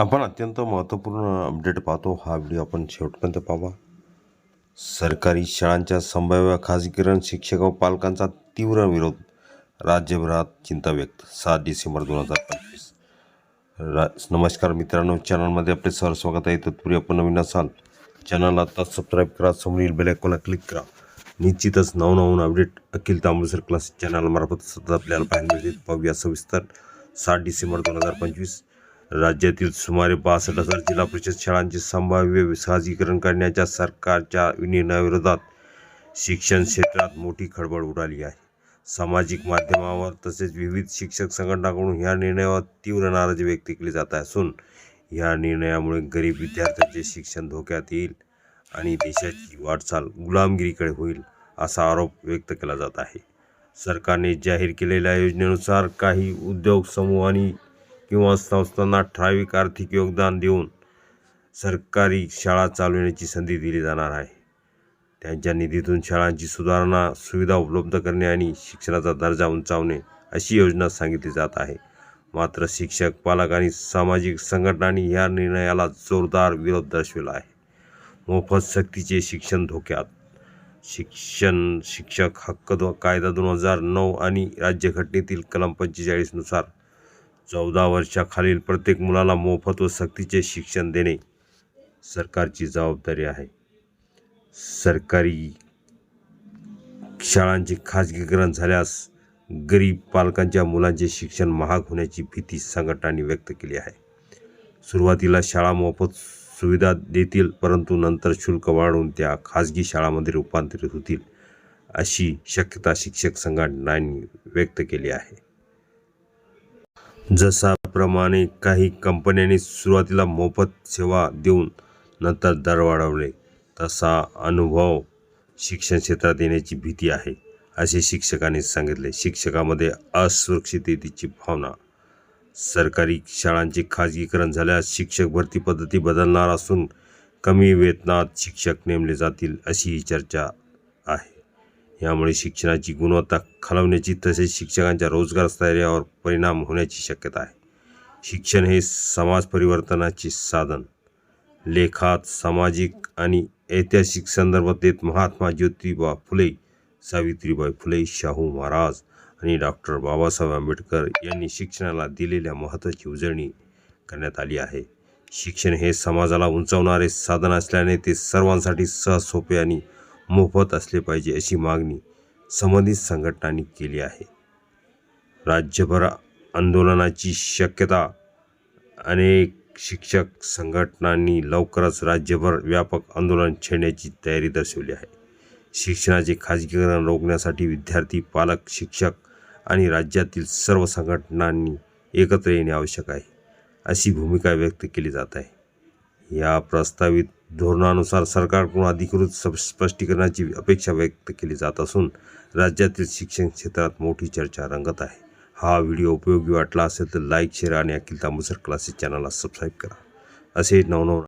आपण अत्यंत महत्त्वपूर्ण अपडेट पाहतो. हा व्हिडिओ आपण शेवटपर्यंत पाहावा सरकारी शाळांच्या संभाव्य खासगीकरण शिक्षक व पालकांचा तीव्र विरोध. राज्यभरात चिंता व्यक्त. सात डिसेंबर दोन हजार पंचवीस. रा नमस्कार मित्रांनो. चॅनलमध्ये आपले सर स्वागत आहे. तत्पूर्वी आपण नवीन असाल चॅनल आता सबस्क्राईब करा. समोरील बेल आयकॉनला क्लिक करा. निश्चितच नवनवून अपडेट अखिल तांबुसर क्लास चॅनलमार्फत सतत आपल्याला पाहायला मिळते पाहूया सविस्तर. सात डिसेंबर दोन हजार पंचवीस. राज्यातील सुमारे बासष्ट हजार जिल्हा परिषद शाळांचे संभाव्य खाजगीकरण करण्याच्या सरकारच्या निर्णयाविरोधात शिक्षण क्षेत्रात मोठी खळबळ उडाली आहे. सामाजिक माध्यमावर तसेच विविध शिक्षक संघटनाकडून ह्या निर्णयावर तीव्र नाराजी व्यक्त केली जात असून ह्या निर्णयामुळे गरीब विद्यार्थ्यांचे शिक्षण धोक्यात येईल आणि देशाची वाटचाल गुलामगिरीकडे होईल असा आरोप व्यक्त केला जात आहे. सरकारने जाहीर केलेल्या योजनेनुसार काही उद्योग समूहांनी किंवा संस्थांना ठराविक आर्थिक योगदान देऊन सरकारी शाळा चालविण्याची संधी दिली जाणार आहे. त्यांच्या निधीतून शाळांची सुधारणा सुविधा उपलब्ध करणे आणि शिक्षणाचा दर्जा उंचावणे अशी योजना सांगितली जात आहे. मात्र शिक्षक पालक आणि सामाजिक संघटनांनी या निर्णयाला जोरदार विरोध दर्शविला आहे. मोफत सक्तीचे शिक्षण धोक्यात. शिक्षण शिक्षक हक्क दो कायदा दोन हजार नऊ आणि राज्यघटनेतील कलम पंचेचाळीसनुसार चौदा वर्षाखालील प्रत्येक मुलाला मोफत व सक्तीचे शिक्षण देणे सरकारची जबाबदारी आहे. सरकारी शाळांचे खाजगीकरण झाल्यास गरीब पालकांच्या मुलांचे शिक्षण महाग होण्याची भीती संघटनांनी व्यक्त केली आहे. सुरुवातीला शाळा मोफत सुविधा देतील परंतु नंतर शुल्क वाढवून त्या खाजगी शाळांमध्ये रूपांतरित होतील अशी शक्यता शिक्षक संघटनांनी व्यक्त केली आहे. जसाप्रमाणे काही कंपन्यांनी सुरुवातीला मोफत सेवा देऊन नंतर दर वाढवले तसा अनुभव शिक्षण क्षेत्रात येण्याची भीती आहे असे शिक्षकांनी सांगितले. शिक्षकामध्ये असुरक्षिततेची भावना. सरकारी शाळांचे खाजगीकरण झाल्यास शिक्षक भरती पद्धती बदलणार असून कमी वेतनात शिक्षक नेमले जातील अशी चर्चा आहे. यामुळे शिक्षणाची गुणवत्ता खालवण्याची तसेच शिक्षकांच्या रोजगार स्थैर्यावर परिणाम होण्याची शक्यता आहे. शिक्षण हे समाज परिवर्तनाचे साधन. लेखात सामाजिक आणि ऐतिहासिक संदर्भात देत महात्मा ज्योतिबा फुले सावित्रीबाई फुले शाहू महाराज आणि डॉक्टर बाबासाहेब आंबेडकर यांनी शिक्षणाला दिलेल्या महत्त्वाची उजळणी करण्यात आली आहे. शिक्षण हे समाजाला उंचावणारे साधन असल्याने ते सर्वांसाठी सहज सोपे आणि मोफत असले पाहिजे अशी मागणी संबंधित संघटनांनी केली आहे. राज्यभर आंदोलनाची शक्यता अनेक शिक्षक संघटनांनी लवकरच राज्यभर व्यापक आंदोलन छेडण्याची तयारी दर्शवली आहे. शिक्षणाचे खाजगीकरण रोखण्यासाठी विद्यार्थी पालक शिक्षक आणि राज्यातील सर्व संघटनांनी एकत्र येणे आवश्यक आहे अशी भूमिका व्यक्त केली जात आहे. या प्रस्तावित धोरणानुसार सरकारकडून अधिकृत सप- स्पष्टीकरणाची अपेक्षा व्यक्त केली जात असून राज्यातील शिक्षण क्षेत्रात मोठी चर्चा रंगत आहे. हा व्हिडिओ उपयोगी वाटला असेल तर लाईक शेअर आणि अखिल तांबूसर क्लासेस चॅनलला सबस्क्राईब करा. असे नवनव